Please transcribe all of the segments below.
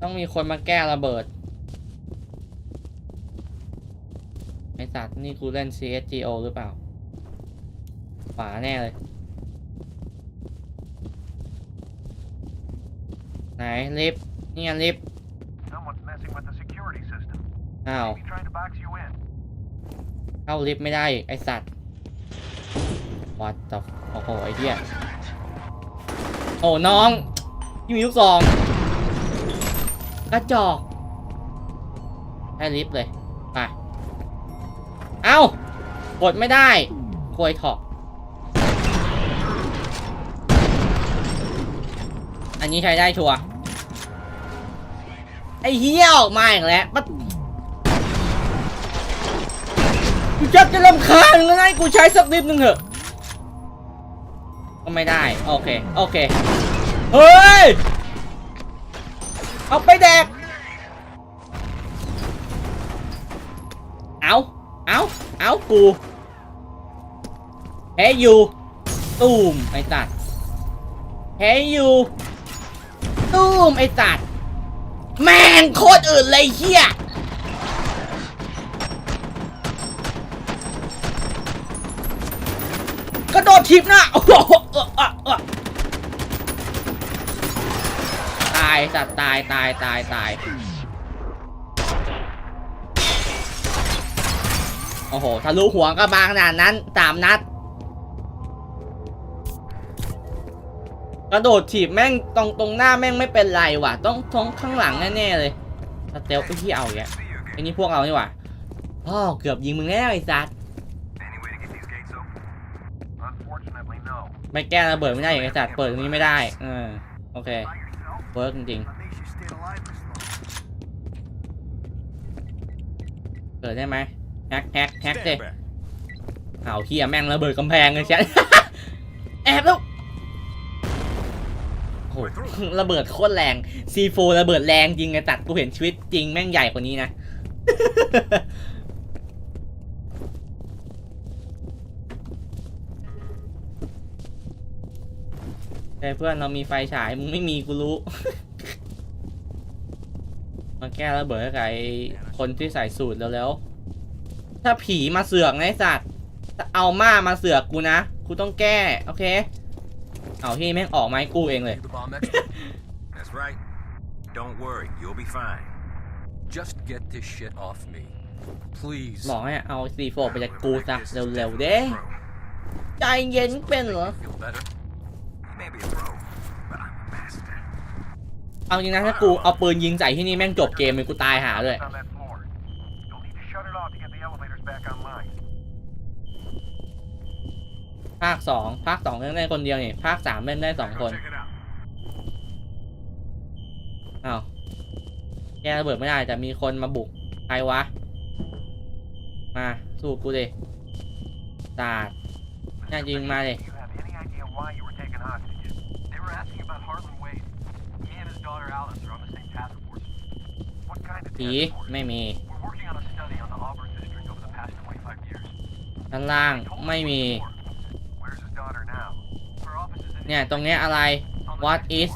ต้องมีคนมาแก้ระเบิด ไอสัตว์นี่กูเล่น CSGO หรือเปล่าขวาแน่เลย ไหนลิฟต์นี่ไงลิฟต์อ้าว เข้าลิฟต์ไม่ได้ ไอสัตว์ What the โอ้โห ไอเดียโอ้น้องยี่มีลูกซอง กระจอกให้ลิฟต์เลยไปเอ้ากดไม่ได้ควยถอกอันนี้ใช้ได้ชัวร์ไอ้เหี้ยออกมาอีกแล้วปะกูชักจะรำคาญแล้วนะให้กูใช้สักนิดนึงเถอะก็ไม่ได้ โอเค โอเค เฮ้ย เอาไปแดก เอาเอาเอากูเฮ้ยยูตูมไอ้สัตว์เฮ้ยยูตูมไอ้สัตว์แม่งโคตรอื่นเลยเฮียกระโดดถีบหน้าโอ้โหเออเออเออตายสัตว์ตายตายตายตายโอ้โหทะลุหัวกระบางขนาดนั้นสามนัด กระโดดถีบแม่งตรงตรงหน้าแม่งไม่เป็นไรว่ะ ต้องตรงข้างหลังแน่ๆเลยสเตลไปที่เอาแกไอ้นี่พวกเรานี่ว่าพ่อเกือบยิงมึงแล้วไอ้สัตว์ไม่แก้ระเบิดไม่ได้อย่างไอ้สัตว์เปิดตรงนี้ไม่ได้ เออโอเค เวิร์กจริง What makes you stay alive this long? ๆเปิดได้ไหมแฮกแฮกแฮก Stand เด้ back. เอาเฮียแม่งระเบิดกำแพงเลยแชทแอบแล้วโอ้โหระเบิดโคตรแรง C4 ระเบิดแรงจริงไอ้ตัดกูเห็นชีวิตจริงแม่งใหญ่กว่านี้นะ เฮ้ยเพื่อนเรามีไฟฉาย มึงไม่มีกูรู้ มาแก้ระเบิดให้กับไอ้คนที่ใส่สูตรแล้วๆถ้าผีมาเสือกนะไอ้สัตว์ถ้าเอาม่ามาเสือกกูนะ กูต้องแก้ โอเค เอาที่แม่งออกมาให้กูเองเลย You the bomb expert? That's right. Don't worry, you'll be fine. Just get this shit off me. Please. บอกให้เอาซีโฟไปจากกูซะเร็วๆเด้ใจเย็นเป็นเหรอ Feel better? เอาจริงนะถ้ากูเอาปืนยิงใส่ที่นี่แม่งจบเกมเลยกูตายหาเลย ภาคสองภาคสองเล่นได้คนเดียวนี่ภาคสามเล่นได้สองคนเอ้าวแกระเบิดไม่ได้แต่มีคนมาบุกใครวะ มาสู้กูดิตาด Mr. Yeah, you Fisher, might- Do you have any ผีไม่มี ด้านล่างไม่มี เนี่ย ตรงนี้อะไร what is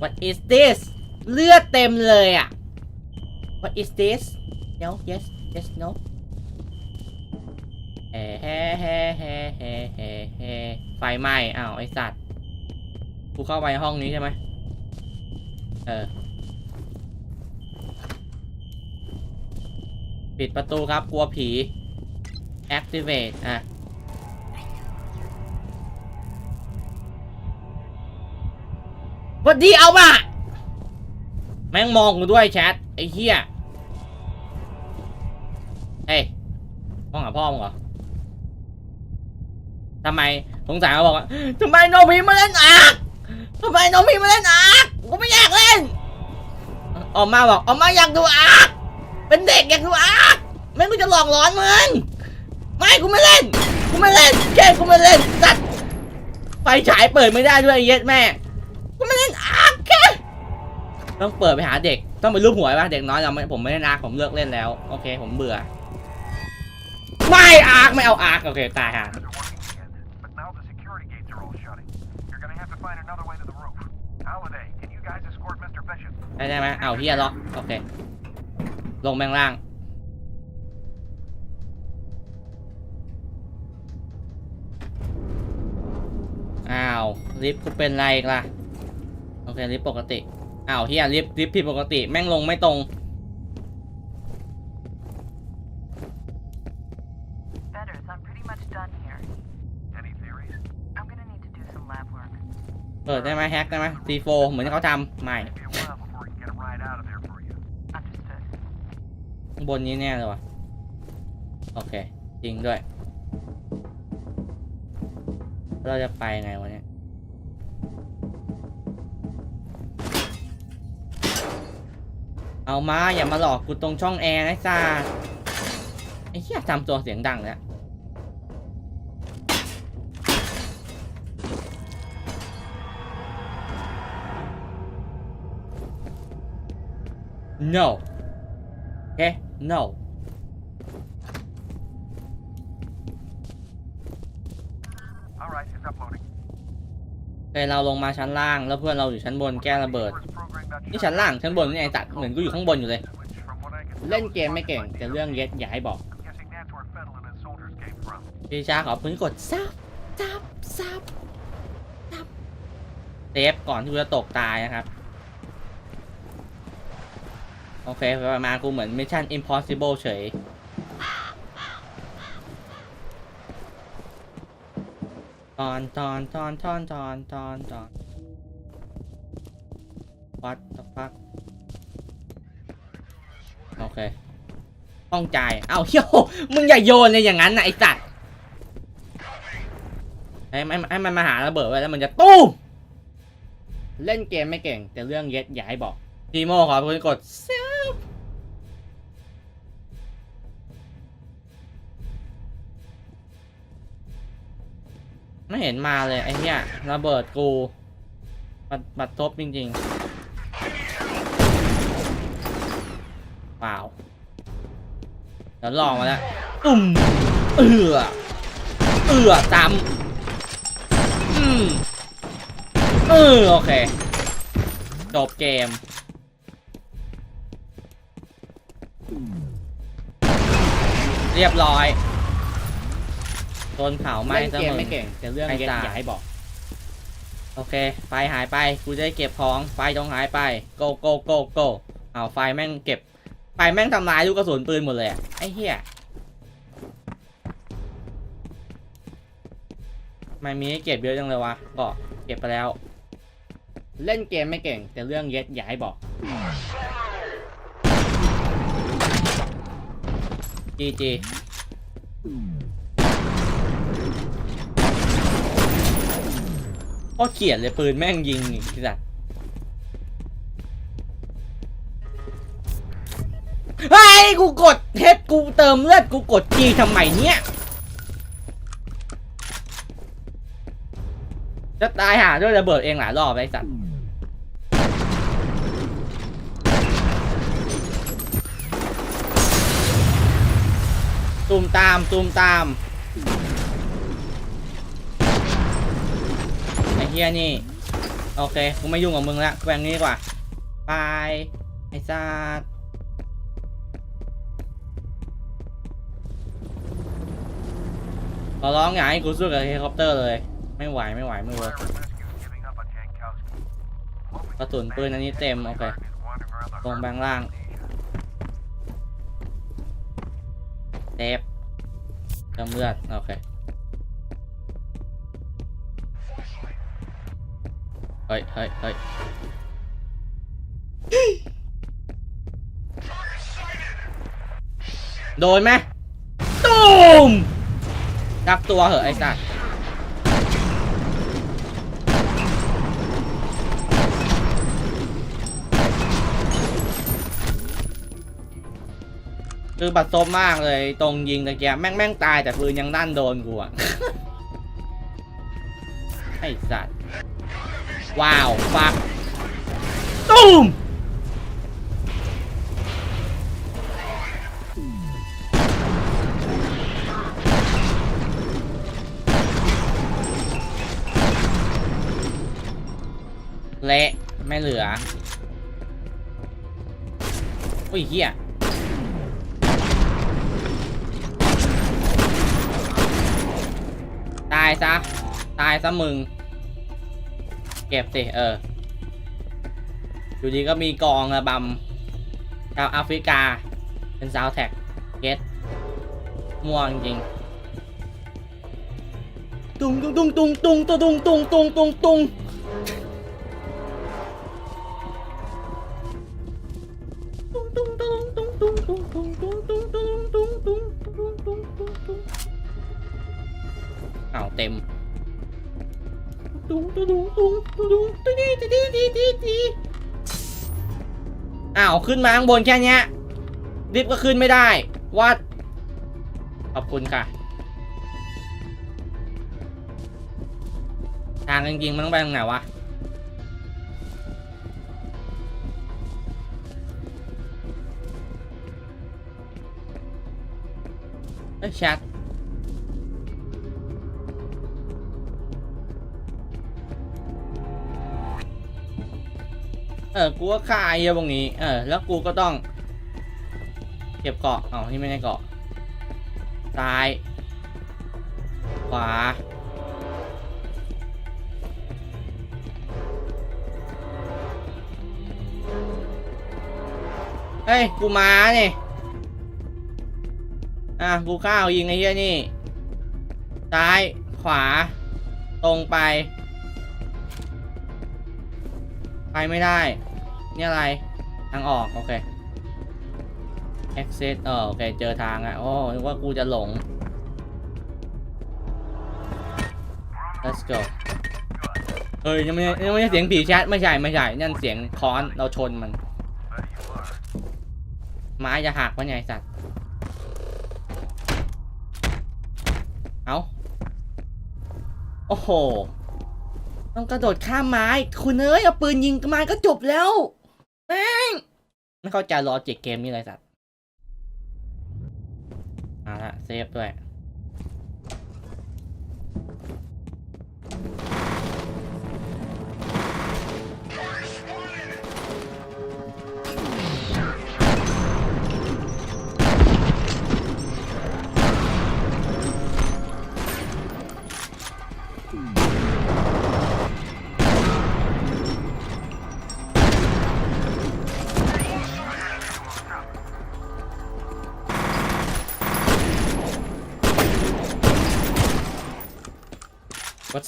what is this เลือดเต็มเลยอะ what is this no yes yes no เฮ้เฮ้เฮ้เฮ้เฮ้เฮ้ไฟไหม้อ้าวไอสัตว์กูเข้าไปห้องนี้ใช่ไหมเออ ปิดประตูครับ กลัวผี activate อะ วัสดีเอามา แม่งมองกูด้วยแชท ไอ้เหี้ย เฮ้ยมองหาพ่อมึงเหรอทำไมสงสัยเขาบอกว่าทำไมน้องพีมาเล่นอาร์ทำไมน้องพีมาเล่นอาร์กูไม่อยากเล่น ออกมาบอกออกมาอยากดูอาร์เป็นเด็กอยากดูอาร์ คไม่กูจะหลอกหลอนมึงไม่กูไม่เล่น กูไม่เล่นแค่กูไม่เล่นสัตว์ไฟฉายเปิดไม่ได้ด้วยไอ้เย็ดแม่กูไม่เล่นอาร์คแค่ต้องเปิดไปหาเด็ก ต้องไปรูปหัวป่ะเด็กน้อยเราไม่ผมไม่เล่นอาร์คผมเลิกเล่นแล้ว โอเค ผมเบื่อ ไม่อาร์คไม่เอาอาร์คโอเคตายห่า They're working again, but now the security gates are all shutting. You're gonna have to find another way to the roof. Holiday, can you guys escort Mr. suspicious. ได้ได้ไหมเอาเฮียล็อกโอเค ลงแมงล่าง อ้าวลิฟต์กูเป็นไรอีกล่ะ โอเคลิฟต์ปกติ อ้าวเฮียลิฟต์ลิฟต์ผิดปกติ แม่งลงไม่ตรง Betters, I'm pretty much done here. Any theories? I'm gonna need to do some lab work. เปิดได้ไหมแฮกได้ไหม C4 เหมือนที่เขาทำไม่ Maybe a while before we can get a ride out of there for you. Understood. ข้างบนนี้แน่เลยวะโอเค จริงด้วย เราจะไปไงวะเนี่ย เอามาอย่ามาหลอกกูตรงช่องแอร์นะจ้าไอ้เหี้ยทำตัวเสียงดังแล้ว no โอเค no All right, it's uploading. โอเคเราลงมาชั้นล่างแล้วเพื่อนเราอยู่ชั้นบนแก้ระเบิด นี่ชั้นล่างชั้นบนนี่ไอ้ตัดเหมือนกูอยู่ข้างบนอยู่เลย เล่นเกมไม่เก่งแต่เรื่องเย็ดอย่าให้บอกพี่ชาขอพื้นกดซับซับซับซับเซฟก่อนที่กูจะตกตายนะครับ โอเคประมาณกูเหมือน Mission Impossible เฉย ตอนตอนตอนตอนตอนตอนตอน What the fuck โอเคต้องจ่ายเอ้าเฮียมึงอย่าโยนเลยอย่างนั้นนะไอ้สัตว์ให้ให้ให้มันมาหาระเบิดไว้แล้วมันจะตู้มเล่นเกมไม่เก่ง แต่เรื่องเย็ดอย่าให้บอกทีโมขอคุณกดซั ไม่เห็นมาเลยไอ้เหี้ยระเบิดกูบัดบัดทบจริงๆว้าวเดี๋ยวลองมาแล้วตุ่มเอือเอือซ้ำอืมเออโอเคจบเกมเรียบร้อย โดนเผาไหม้เล่นซะเกมมึงไม่เก่งแต่เรื่องไอ้เย็ดตาอย่าให้บอกโอเค ไฟหายไป กูจะได้เก็บของ ไฟต้องหายไป go go go go เอาไฟแม่งเก็บ ไฟแม่งทำลายลูกกระสุนปืนหมดเลยอะไอ้เหี้ยไม่มีให้เก็บเยอะจังเลยวะ ก็เก็บไปแล้ว เล่นเกมไม่เก่ง แต่เรื่องเย็ดอย่าให้บอกจีจี ก็เขียนเลยปืนแม่งยิงอีกทีสัตว์เฮ้ยกูกดเทสกูเติมเลือดกูกดจีทำไมเนี่ย จะตายหาด้วยระเบิดเองหลายรอบไอ้สัตว์ตูมตามตูมตาม ไอ้เฮียนี่ โอเคกูไม่ยุ่งกับมึงละแกว่งนี้ดีกว่าบายไอ้สัตว์ขอร้องอย่าให้กูสู้กับเฮลิคอปเตอร์เลย ไม่ไหวไม่ไหวไม่เวิร์กกระสุนปืนอันนี้เต็ม โอเคตรงแบงล่างเซฟเติมเลือดโอเค เฮ้ยเฮ้ยเฮ้ยโดนไหมตูมกักตัวเหอะไอ้สัตว์คือบัดซบมากเลยตรงยิงตะเกียแม่งแม่งตายแต่ปืนยังด้านโดนกูอะไอ้สัต ว์ว้าวฟักตูมเละไม่เหลือ อุ้ยเฮียตายซะ ตายซะมึง เก็บสิเออ อยู่ดีก็มีกองระบำชาวแอฟริกา เป็นซาวแท็กเก็ตม่วงจริงตุงตุงตุงตุงตุงตุงตุงตุงตุงตุงตุง ขึ้นมาข้างบนแค่เนี้ยลิฟต์ก็ขึ้นไม่ได้วัดขอบคุณค่ะ ทางจริงๆมันต้องไปทางไหนวะเอ้ยแชท ออกูก็ฆ่าไอ้เหี้ยพวกนี้เออแล้วกูก็ต้อง เก็บเกาะเอ๋อนี่ไม่ใช่เกาะซ้ายขวาเฮ้ย กูมาเนี่ยอะ กูข้าวยิงไอ้เหี้ยนี่ ซ้าย ขวา ตรงไป ไปไม่ได้ นี่อะไร ทางออก โอเค exit เออโอเค เจอทางอะโอ้นึกว่ากูจะหลง let's go เฮ้ยยังไม่ยังไม่ใช่เสียงผีแชทไม่ใช่ไม่ใช่ นั่นเสียงค้อนเราชนมัน ไม้จะหักวะไอ้สัตว์ เอาโอ้โห ต้องกระโดดข้ามไม้ คุณเอ้ยเอาปืนยิงไม้ก็จบแล้ว แม่งไม่เข้าใจลอจิกเกมนี่เลยสัตว์มาละเซฟด้วย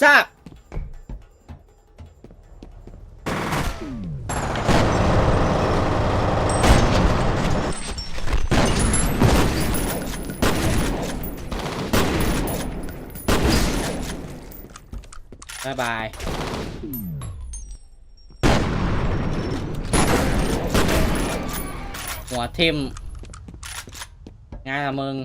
What's up บายบายหัวทิมง่ายละมึง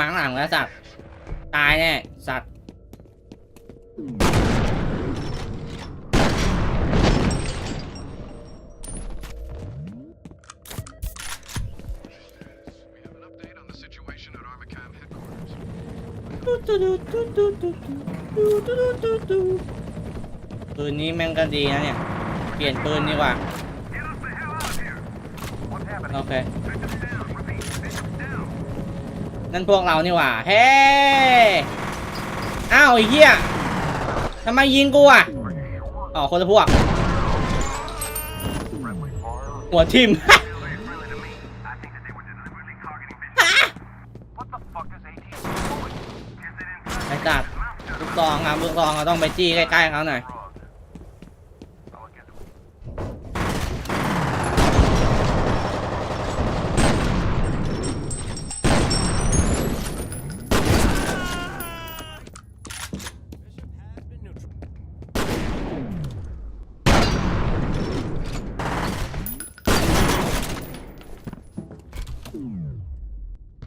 มั้งหลังแล้วสัตว์ ตายแน่สัตว์ปืนนี้แม่งก็ดีนะเนี่ย เปลี่ยนปืนดีกว่า โอเค Victims down. Repeat, victims down. นั่นพวกเรานี่หว่า เฮ้อาวไอ้เหี้ยทำไมยิงกูอะ อ๋อ คนละพวก หัวทิม ไอ้จัดลูกซองอะลูกซองเราต้องไปจี้ใกล้ๆเขาหน่อย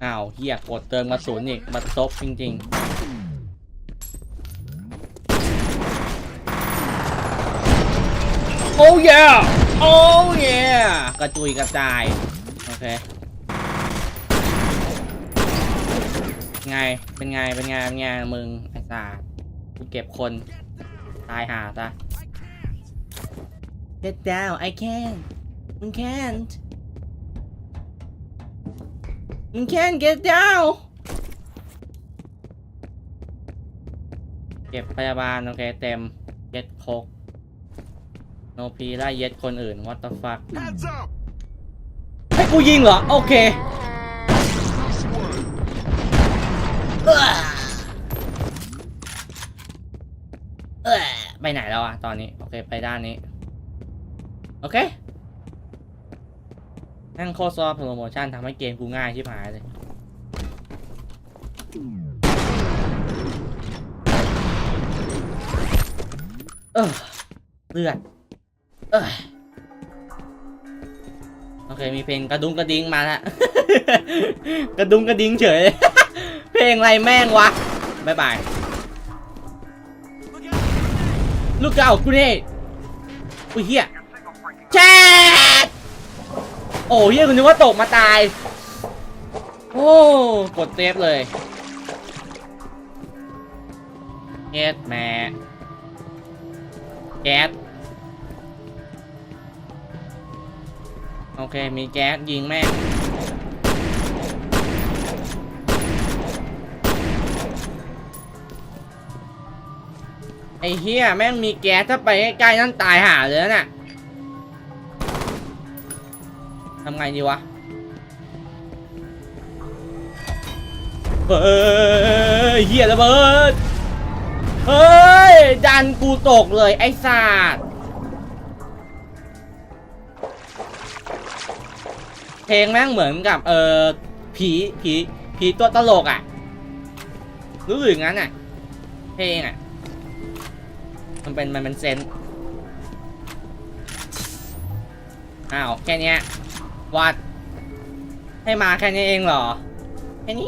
อ้าวเฮียกดเติมกระสุนอีกบัดซบจริงๆ โอ้ยโอ้ยกระจุยกระจาย โอเค ไง เป็นไง เป็นไง เป็นไง มึง ไอ้สากูเก็บคน ตายหาซะ Get down I can มึง can't มึง can't get down เก็บพยาบาล โอเค เต็ม เย็ดโคกโนพีไล่เย็ดคนอื่น what the fuck Heads up! ให้กูยิงเหรอ โอเคเอ้อเอ้อไปไหนแล้วอะตอนนี้ โอเค ไปด้านนี้ โอเค นั่งโคตรซอฟต์โปรโมชั่นทำให้เกมกูง่ายชิบหายเลย เออเลือด เออโอเค มีเพลงกระดุงกระดิงมาแล้วกระดุงกระดิงเฉย เพลงอะไรแม่งวะบายบาย ลูกเก่ากูนี่อุ้ยเฮีย Your signal's breaking แชท โอ้เฮียคุณนึกว่าตกมาตาย โอ้กดเซฟเลยเฮ็ดแม่แก๊สโอเค มีแก๊สยิงแม่ไอ้เฮียแม่งมีแก๊สถ้าไปใกล้ๆนั่นตายห่าเลยนะ่ะ ไงดีวะเฮ้ยเฮียระเบิด เฮ้ย ดันกูตกเลยไอ้สัตว์เพลงแม่งเหมือนกับเออผีผีผีตัวตลกอะ รู้สึกงั้นอะ เพลงอะ มันเป็นมันเป็นเซนอ้าวแค่นี้ วัด ให้มาแค่นี้เองเหรอ แค่นี้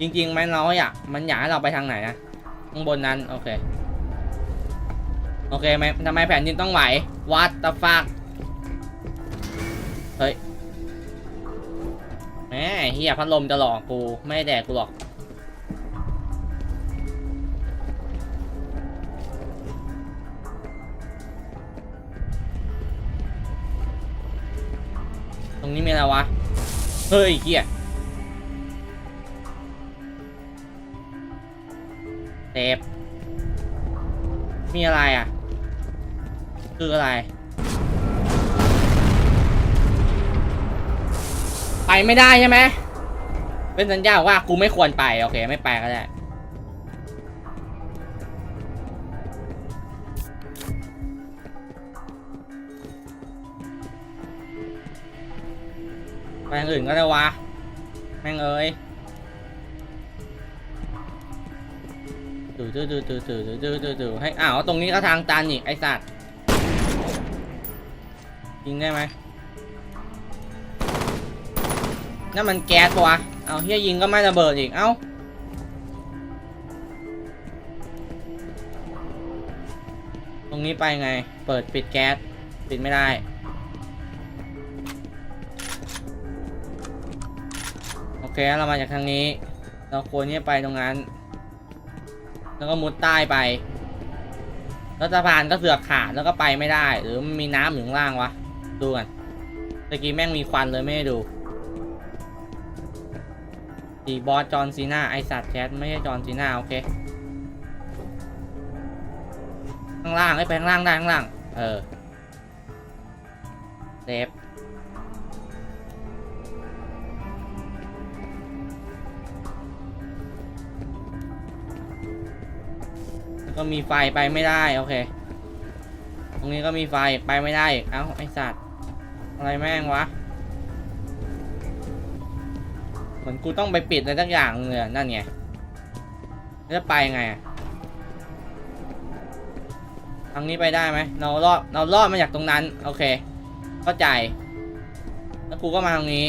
จริงๆมันเราอยากมันอยากให้เราไปทางไหนนะข้างบนนั้น โอเค โอเคไหมทำไมแผ่นดินต้องไหว วัดตะฟักเฮ้ยแหมเฮียพัดลมจะหลอกกู ไม่ได้แดกกูหรอก รงนี้มีอะไรวะ เฮ้ยเฮียเทปมีอะไรอะ คืออะไร ไปไม่ได้ใช่ไหมเป็นสัญญาว่ากูไม่ควรไป โอเค ไม่ไปก็ได้ ไปทางอื่นก็ได้วะ แม่งเอ้ยตู่ตู่ตู่ตู่ตู่ตู่ตู่ตู่ให้อ้าวตรงนี้ก็ทางตันอีกไอสัตว์ยิงได้ไหมนั่นมันแก๊สปะวะเอาเฮียยิงก็ไม่ระเบิดอีกเอ้าตรงนี้ไปไง เปิดปิดแก๊ส ปิดไม่ได้ เคเรามาจากทางนี้ เราควรที่จะไปตรงนั้น แล้วก็มุดใต้ไป แล้วสะพานก็เสือกขาดแล้วก็ไปไม่ได้ หรือมีน้ำอยู่ข้างล่างวะ ดูกันตะกี้แม่งมีควันเลยไม่ได้ดูดีบอสจอนซีนาไอสัตว์แคทไม่ใช่จอนซีนาโอเค ข้างล่างไอ้ไปข้างล่างได้ข้างล่าง เออเซฟ ก็มีไฟไปไม่ได้ โอเค ตรงนี้ก็มีไฟไปไม่ได้ เอ้าไอสัตว์ อะไรแม่งวะ เหมือนกูต้องไปปิดอะไรสักอย่างเลยนั่นไงจะไปไงทางนี้ไปได้ไหมเรารอดเรารอดมาจากตรงนั้น โอเค เข้าใจ แล้วกูก็มาทางนี้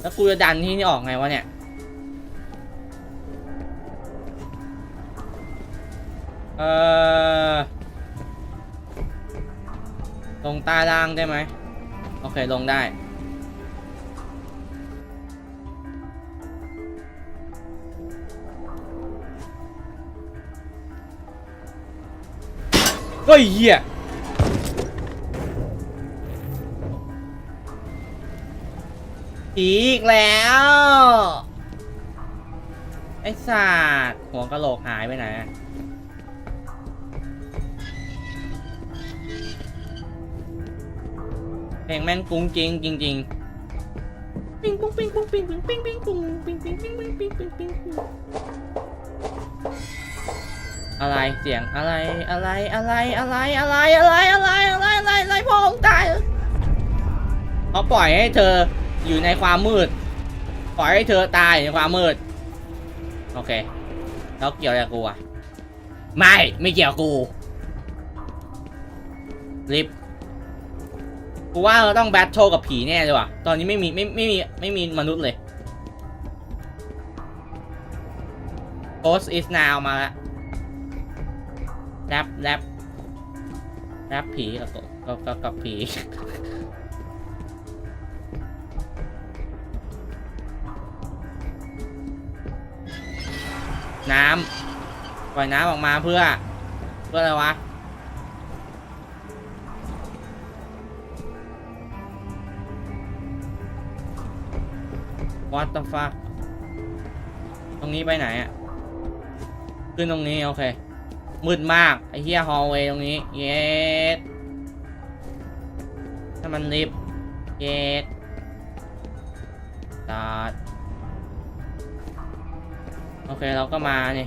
แล้วกูจะดันที่นี่ออกไงวะเนี่ย เออลงใต้ล่างได้ไหมโอเคลงได้ เฮ้ยเหี้ยอีกแล้ว ไอ้สัตว์หัวกะโหลกหายไปไหน เพลงแม่งกุ้งจริงจริงๆปิ้งปุ้งปิ้งปุ้งปิ้งปิ้งปิ้งปิ้งปุ้งปิ้งปิ้งปิ้งปิ้งปิ้งปิ้งปิ้งปิ้งอะไรเสียงอะไรอะไรอะไรอะไรอะไรอะไรอะไรอะไรอะไรอะไรพ่อของตายเอเขาปล่อยให้เธออยู่ในความมืด ปล่อยให้เธอตายในความมืด โอเคแล้วเกี่ยวอะไรกูอะไม่ ไม่เกี่ยวกูลิฟต์ กูว่าเราต้องแบทเทิลกับผีแน่เลยว่ะ ตอนนี้ไม่มีไม่ไม่มีไม่มีมนุษย์เลย Ghost is now มาล้วแรปแรปแรปผีกับกับกับกับผีน้ำปล่อยน้ำออกมาเพื่อ เพื่ออะไรวะ What the fuck ตรงนี้ไปไหนอะขึ้นตรงนี้ โอเค มืดมาก ไอ้เฮียฮอลเวย์ตรงนี้ เยสถ้ามันลิฟเยสตาดโอเค เราก็มานี่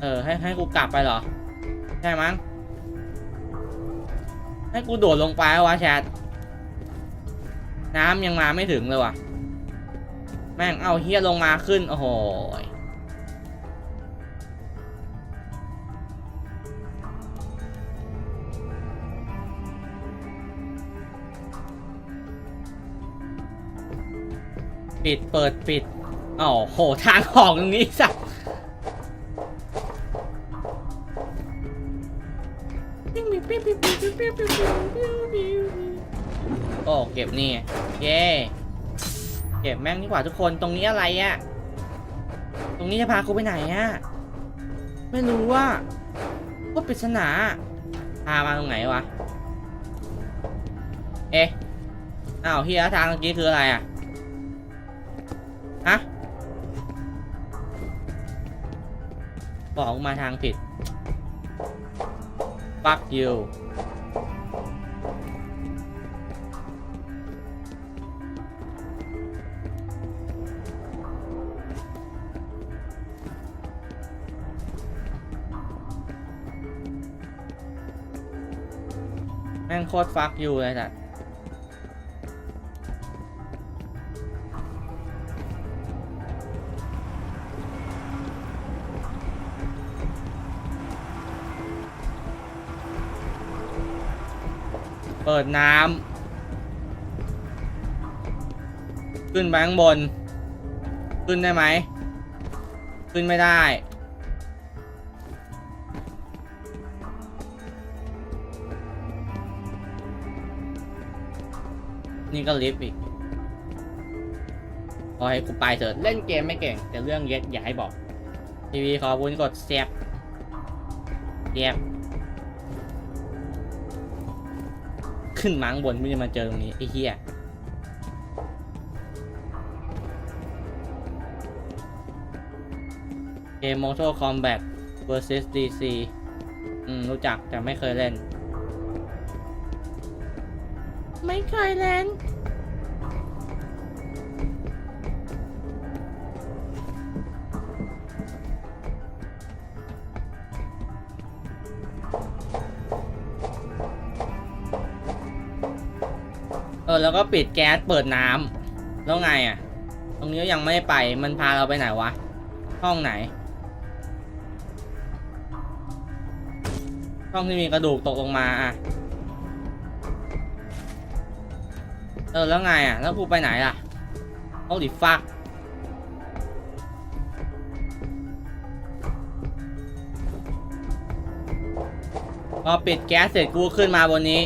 เออ ให้ให้กูกลับไปเหรอ ใช่มั้ง ให้กูโดดลงไปวะแชท น้ำยังมาไม่ถึงเลยว่ะ แม่งเอาเฮียลงมาขึ้น โอ้โหปิดเปิดปิดอ๋อโห ทางออกตรงนี้สัส โอ้เก็บนี่เย้เก็บแม่งดีกว่าทุกคนตรงนี้อะไรอะตรงนี้จะพากูไปไหนอะไม่รู้ว่าก็ปริศนาพามาตรงไหนวะเอ๊ะอ้าวเฮียทางเมื่อกี้คืออะไรอะฮะบอกมาทางผิด fuck you งโคตรฟักอยู่เลยสัตว์เปิดน้ำขึ้นไปข้างบน ขึ้นได้ไหม ขึ้นไม่ได้ นี่ก็ลิฟต์อีกพอให้กูไปเถอะเล่นเกมไม่เก่ง แต่เรื่องเย็ดอย่าให้บอก ทีวีขอบุญกดเสียบเสียบ ขึ้นมาข้างบนไม่ได้มาเจอตรงนี้ไอ้เหี้ยเกม Mortal Kombat vs DC อืม รู้จักแต่ไม่เคยเล่น ไม่เคยเล่น แล้วก็ปิดแก๊สเปิดน้ำ แล้วไงอะ ตรงนี้ยังไม่ไปมันพาเราไปไหนวะ ห้องไหน ห้องที่มีกระดูกตกลงมาอะเออแล้วไงอะ แล้วกูไปไหนล่ะเอาดิฟักพอปิดแก๊สเสร็จกูขึ้นมาบนนี้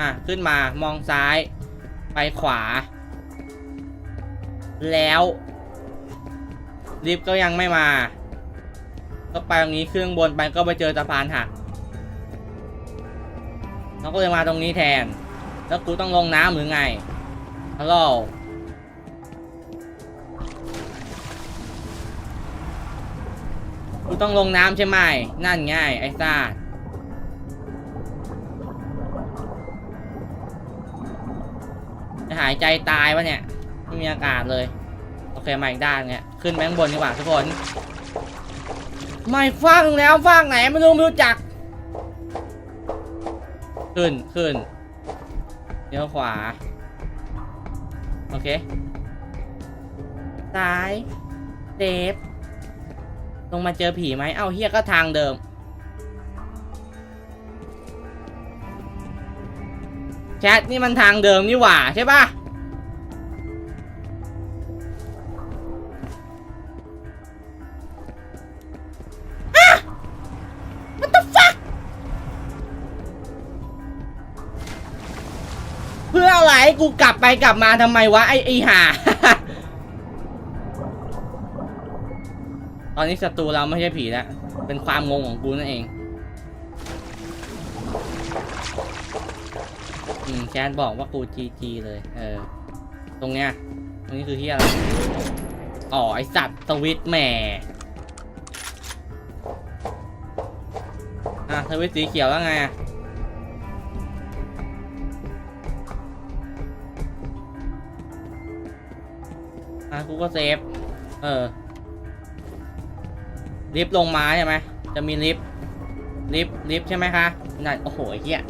อะ ขึ้นมามองซ้าย ไปขวา แล้วลิฟต์ก็ยังไม่มา ก็ไปตรงนี้เครื่องบนไปก็ไปเจอสะพานหักเราก็เลยมาตรงนี้แทน แล้วกูต้องลงน้ำหรือไงฮัลโหลกูต้องลงน้ำใช่ไหม นั่นง่ายไอ้ซ่า หายใจตายวะเนี่ยไม่มีอากาศเลย โอเคมาอีกด้านเนี่ยขึ้นไปข้างบนดีกว่าทุกคนไม่ฟังแล้วฟังไหนไม่รู้ไม่รู้จัก ขึ้นขึ้นเลี้ยวขวา โอเคซ้ายเดฟลงมาเจอผีไหมเอ้าเฮียก็ทางเดิม แชทนี่มันทางเดิมนี่หว่าใช่ปะฮะ What the fuck เพื่ออะไรกูกลับไปกลับมาทำไมวะไอไอห่า ตอนนี้ศัตรูเราไม่ใช่ผีแล้วเป็นความงงของกูนั่นเอง อืมแชทบอกว่ากูจีจีเลย เออ ตรงเนี้ย ตรงนี้คือที่อะไร อ๋อ ไอสัตว์สวิตแหม่อะสวิตสีเขียวแล้วไงอะอะกูก็เซฟ เออ ลิฟต์ลงมาใช่ไหม จะมีลิฟต์ ลิฟต์ ลิฟต์ใช่ไหมคะนั่นโอ้โหเหี้ย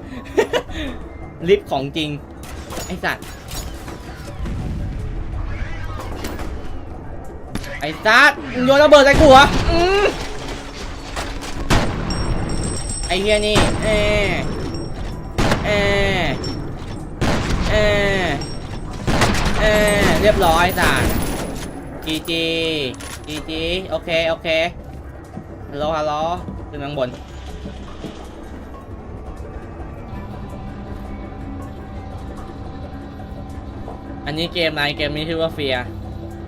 ลิฟต์ของจริง ไอสัตว์ ไอ้สัตว์มึงโยนระเบิดใส่กูเหรออืมไอ้เฮียนี่เอเอเอเอเรียบร้อยสัตว์จีจีจีจีโอเค โอเคฮัลโหลฮัลโหลขึ้นข้างบน อันนี้เกมอะไรเกมนี้ชื่อว่าเฟีย